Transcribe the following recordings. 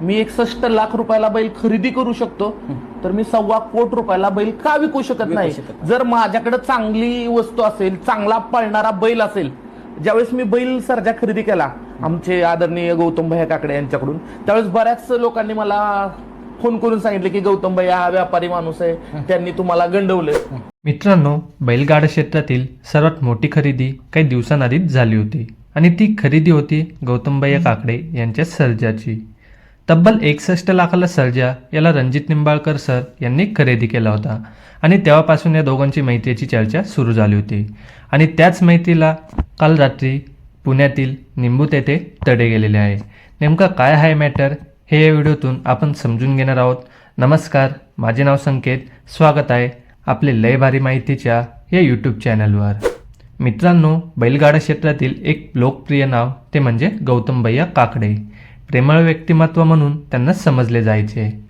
मी एकसष्ट लाख रुपयाला बैल खरेदी करू शकतो तर मी सव्वा कोट रुपयाला बैल का विकू शकत नाही? जर माझ्याकडे चांगली वस्तू असेल चांगला पळणारा बैल असेल ज्यावेळेस मी बैल सर्जा खरेदी केला आमचे आदरणीय गौतम भैया काकडे यांच्याकडून त्यावेळेस बऱ्याच लोकांनी मला फोन करून सांगितले की गौतम भैया हा व्यापारी माणूस आहे त्यांनी तुम्हाला गंडवलं मित्रांनो बैलगाडा क्षेत्रातील सर्वात मोठी खरेदी काही दिवसांआधीच झाली होती आणि ती खरेदी होती गौतमबाई काकडे यांच्या सर्जाची. तब्बल एकसष्ट लाखाला सर्जा याला रणजित निंबाळकर सर यांनी खरेदी केला होता. आणि तेव्हापासून या दोघांची माहितीची चर्चा सुरू झाली होती. आणि त्याच माहितीला काल रात्री पुण्यातील निंबूत येथे तडे गेलेले आहे. नेमका काय आहे मॅटर हे या व्हिडिओतून आपण समजून घेणार आहोत. नमस्कार माझे नाव संकेत. स्वागत आहे आपले लय भारी माहितीच्या या यूट्यूब चॅनलवर मित्रांनो बैलगाडा क्षेत्रातील एक लोकप्रिय नाव ते म्हणजे गौतम भैया काकडे. प्रेमळ व्यक्तिमत्व म्हणून त्यांना समजले जायचे.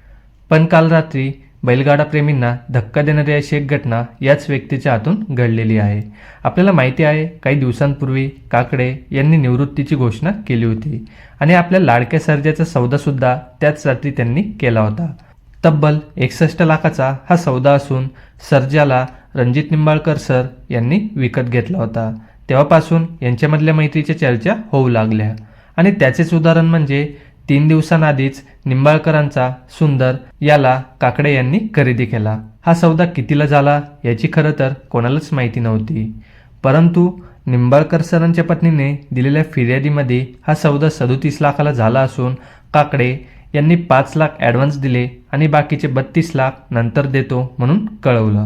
पण काल रात्री बैलगाडा प्रेमींना धक्का देणारी अशी एक घटना याच व्यक्तीच्या हातून घडलेली आहे. आपल्याला माहिती आहे काही दिवसांपूर्वी काकडे यांनी निवृत्तीची घोषणा केली होती आणि आपल्या लाडक्या सर्जाचा सौदासुद्धा त्याच रात्री त्यांनी केला होता. तब्बल एकसष्ट लाखाचा हा सौदा असून सर्जाला रणजित निंबाळकर सर यांनी विकत घेतला होता. तेव्हापासून यांच्यामधल्या मैत्रीच्या चर्चा होऊ लागल्या. आणि त्याचेच उदाहरण म्हणजे तीन दिवसांआधीच निंबाळकरांचा सुंदर याला काकडे यांनी खरेदी केला. हा सौदा कितीला झाला याची खरं तर कोणालाच माहिती नव्हती. परंतु निंबाळकर सरांच्या पत्नीने दिलेल्या फिर्यादीमध्ये हा सौदा सदोतीस लाखाला झाला असून काकडे यांनी पाच लाख ॲडव्हान्स दिले आणि बाकीचे बत्तीस लाख नंतर देतो म्हणून कळवलं.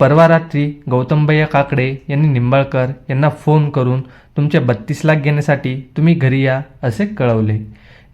परवा रात्री गौतमभैया काकडे यांनी निंबाळकर यांना फोन करून तुमचे बत्तीस लाख घेण्यासाठी तुम्ही घरी या असे कळवले.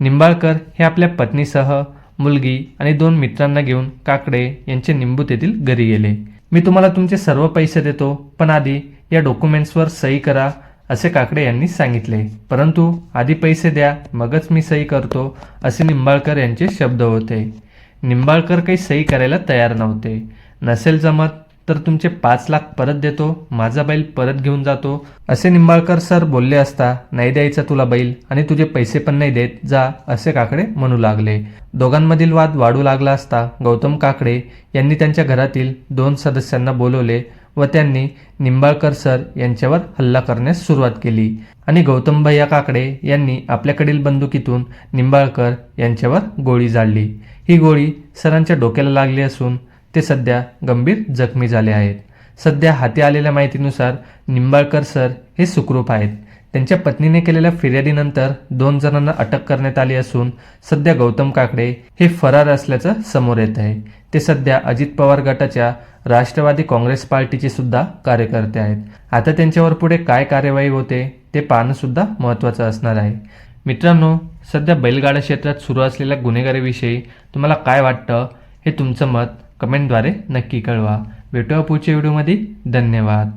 निंबाळकर हे आपल्या पत्नीसह मुलगी आणि दोन मित्रांना घेऊन काकडे यांचे निंबूत येथील घरी गेले. मी तुम्हाला तुमचे सर्व पैसे देतो पण आधी या डॉक्युमेंट्सवर सही करा असे काकडे यांनी सांगितले. परंतु आधी पैसे द्या मगच मी सही करतो असे निंबाळकर यांचे शब्द होते. निंबाळकर काही सही करायला तयार नव्हते. नसेल जमत तर तुमचे पाच लाख परत देतो माझा बैल परत घेऊन जातो. असे निंबाळकर सर बोलले असता नाही द्यायचा तुला बैल आणि तुझे पैसे पण नाही देत जा असे काकडे म्हणू लागले. दोघांमधील वाद वाढू लागला असता गौतम काकडे यांनी त्यांच्या घरातील दोन सदस्यांना बोलवले व त्यांनी निंबाळकर सर यांच्यावर हल्ला करण्यास सुरुवात केली आणि गौतम भैया काकडे यांनी आपल्याकडील बंदुकीतून निंबाळकर यांच्यावर गोळी झाडली ही गोळी सरांच्या डोक्याला लागली असून ते सध्या गंभीर जखमी झाले आहेत. सध्या हाती आलेल्या माहितीनुसार निंबाळकर सर हे सुखरूप आहेत. त्यांच्या पत्नीने केलेल्या फिर्यादीनंतर दोन जणांना अटक करण्यात आली असून सध्या गौतम काकडे हे फरार असल्याचं समोर येत आहे. ते सध्या अजित पवार गटाच्या राष्ट्रवादी काँग्रेस पार्टीचे सुद्धा कार्यकर्ते आहेत. आता त्यांच्यावर पुढे काय कार्यवाही होते ते पाहणं सुद्धा महत्त्वाचं असणार आहे. मित्रांनो सध्या बैलगाडा क्षेत्रात सुरू असलेल्या गुन्हेगारीविषयी तुम्हाला काय वाटतं हे तुमचं मत कमेंटद्वारे नक्की कळवा. भेटूया पुढच्या व्हिडिओमध्ये. धन्यवाद.